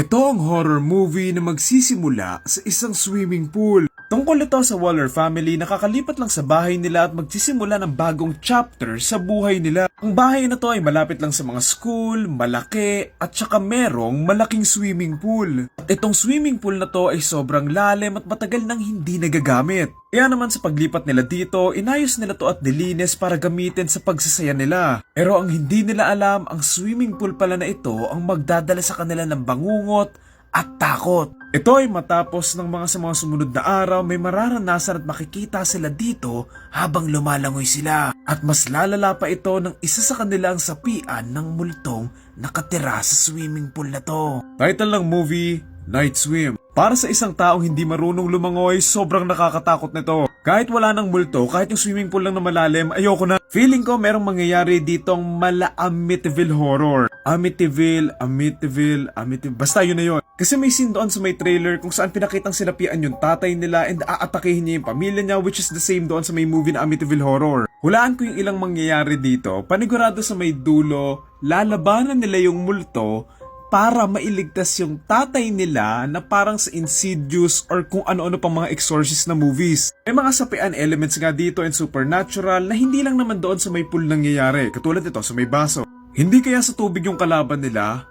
Ito ang horror movie na magsisimula sa isang swimming pool. Tungkol ito sa Waller family na kakalipat lang sa bahay nila at magsisimula ng bagong chapter sa buhay nila. Ang bahay na to ay malapit lang sa mga school, malaki, at saka merong malaking swimming pool. At itong swimming pool na to ay sobrang lalim at matagal nang hindi nagagamit. Kaya naman sa paglipat nila dito, inayos nila to at nilinis para gamitin sa pagsasaya nila. Pero ang hindi nila alam, ang swimming pool pala na ito ang magdadala sa kanila ng bangungot at takot. Ito ay matapos ng mga sa mga sumunod na araw may mararanasan at makikita sila dito habang lumalangoy sila. At mas lalala pa ito ng isa sa kanila ang sapian ng multong nakatira sa swimming pool na to. Title ng movie, Night Swim. Para sa isang taong hindi marunong lumangoy, sobrang nakakatakot nito. Kahit wala ng multo, kahit yung swimming pool lang na malalim, ayoko na. Feeling ko merong mangyayari ditong mala Amityville horror. Amityville, Amityville, Amityville, basta yun na yun. Kasi may scene doon sa may trailer kung saan pinakitang sinapian yung tatay nila and aatakihin niya yung pamilya niya which is the same doon sa may movie na Amityville Horror. Hulaan ko yung ilang mangyayari dito, panigurado sa may dulo, lalabanan nila yung multo para mailigtas yung tatay nila na parang sa Insidious or kung ano-ano pang mga exorcist na movies. May mga sapian elements nga dito and supernatural na hindi lang naman doon sa may pool nangyayari, katulad ito sa may baso. Hindi kaya sa tubig yung kalaban nila?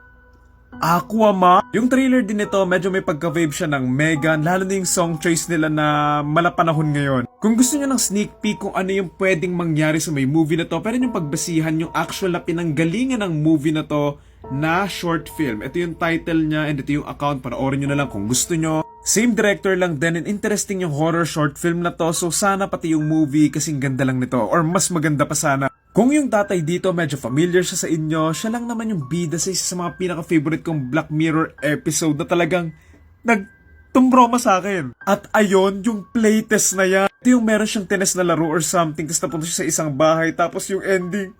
Aquama. Yung trailer din nito, medyo may pagka-vape siya ng Megan, lalo na yung song choice nila na malapanahon ngayon. Kung gusto niyo ng sneak peek kung ano yung pwedeng mangyari sa may movie na to, pero yung pagbasihan yung actual na pinanggalingan ng movie na to na short film. Ito yung title niya and ito yung account, panoorin nyo na lang kung gusto nyo. Same director lang din and interesting yung horror short film na to, so sana pati yung movie kasing ganda lang nito, or mas maganda pa sana. Kung yung tatay dito medyo familiar siya sa inyo, siya lang naman yung bida sa isa sa mga pinaka-favorite kong Black Mirror episode na talagang nagtumbroma sa akin. At ayon yung playtest na yan. Ito yung meron siyang tennis na laro or something, tapos napunta siya sa isang bahay, tapos yung ending,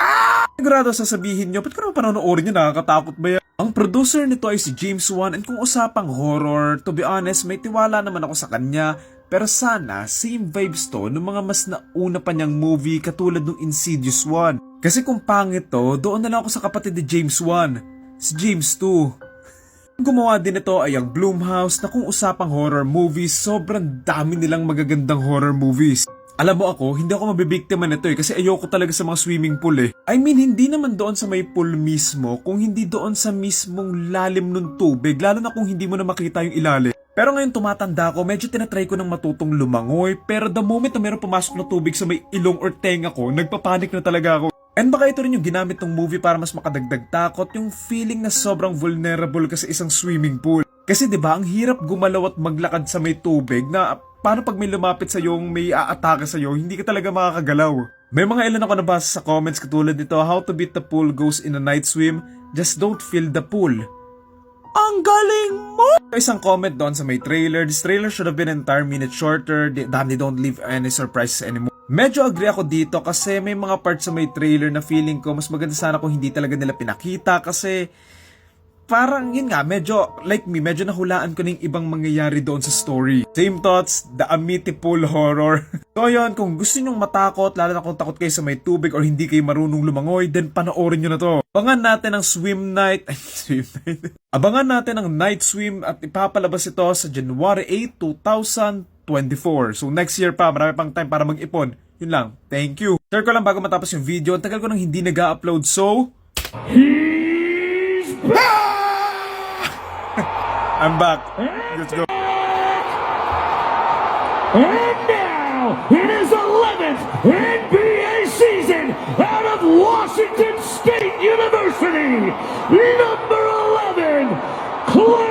Ah! Sigurado sasabihin nyo, ba't ko naman panonoorin nyo, nakakatakot ba yan? Ang producer nito ay si James Wan and kung usapang horror, to be honest, may tiwala naman ako sa kanya. Pero sana, same vibes to ng mga mas nauna pa niyang movie katulad ng Insidious 1. Kasi kung pangit to, doon na lang ako sa kapatid ni James Wan, si James 2. Ang gumawa din ito ay ang Bloomhouse na kung usapang horror movies, sobrang dami nilang magagandang horror movies. Alam mo ako, hindi ako mabibiktima nito eh kasi ayoko talaga sa mga swimming pool eh. I mean, hindi naman doon sa may pool mismo, kung hindi doon sa mismong lalim ng tubig, lalo na kung hindi mo na makita yung ilalim. Pero ngayon tumatanda ako, medyo tinatry ko ng matutong lumangoy, pero the moment na meron pumasok na tubig sa may ilong or tenga ko, nagpapanik na talaga ako. And baka ito rin yung ginamit ng movie para mas makadagdag takot, yung feeling na sobrang vulnerable ka sa isang swimming pool. Kasi 'di ba ang hirap gumalaw at maglakad sa may tubig na paano pag may lumapit sa yung may aatake sa iyo, hindi ka talaga makakagalaw. May mga ilan ako nabasa sa comments katulad nito, how to beat the pool goes in a night swim, just don't fill the pool. Ang galing mo! Isang comment doon sa may trailer, this trailer should have been an entire minute shorter, damn they don't leave any surprises anymore. Medyo agree ako dito kasi may mga parts sa may trailer na feeling ko mas maganda sana kung hindi talaga nila pinakita kasi parang yun nga, medyo like me, medyo nahulaan ko yung ibang mangyayari doon sa story. Same thoughts, the Amityville horror. so yun, kung gusto nyong matakot, lalo na kung takot kayo sa may tubig or hindi kayo marunong lumangoy, then panoorin nyo na to. Abangan natin ang swim night, ay swim night. Abangan natin ang night swim at ipapalabas ito sa January 8, 2024. So next year pa, marami pang time para mag-ipon. Yun lang. Thank you. Share ko lang bago matapos yung video. Ang tagal ko nang hindi nag-upload. So, I'm back. Let's go. And now it is 11th NBA season out of Washington State University. Number 11, Clay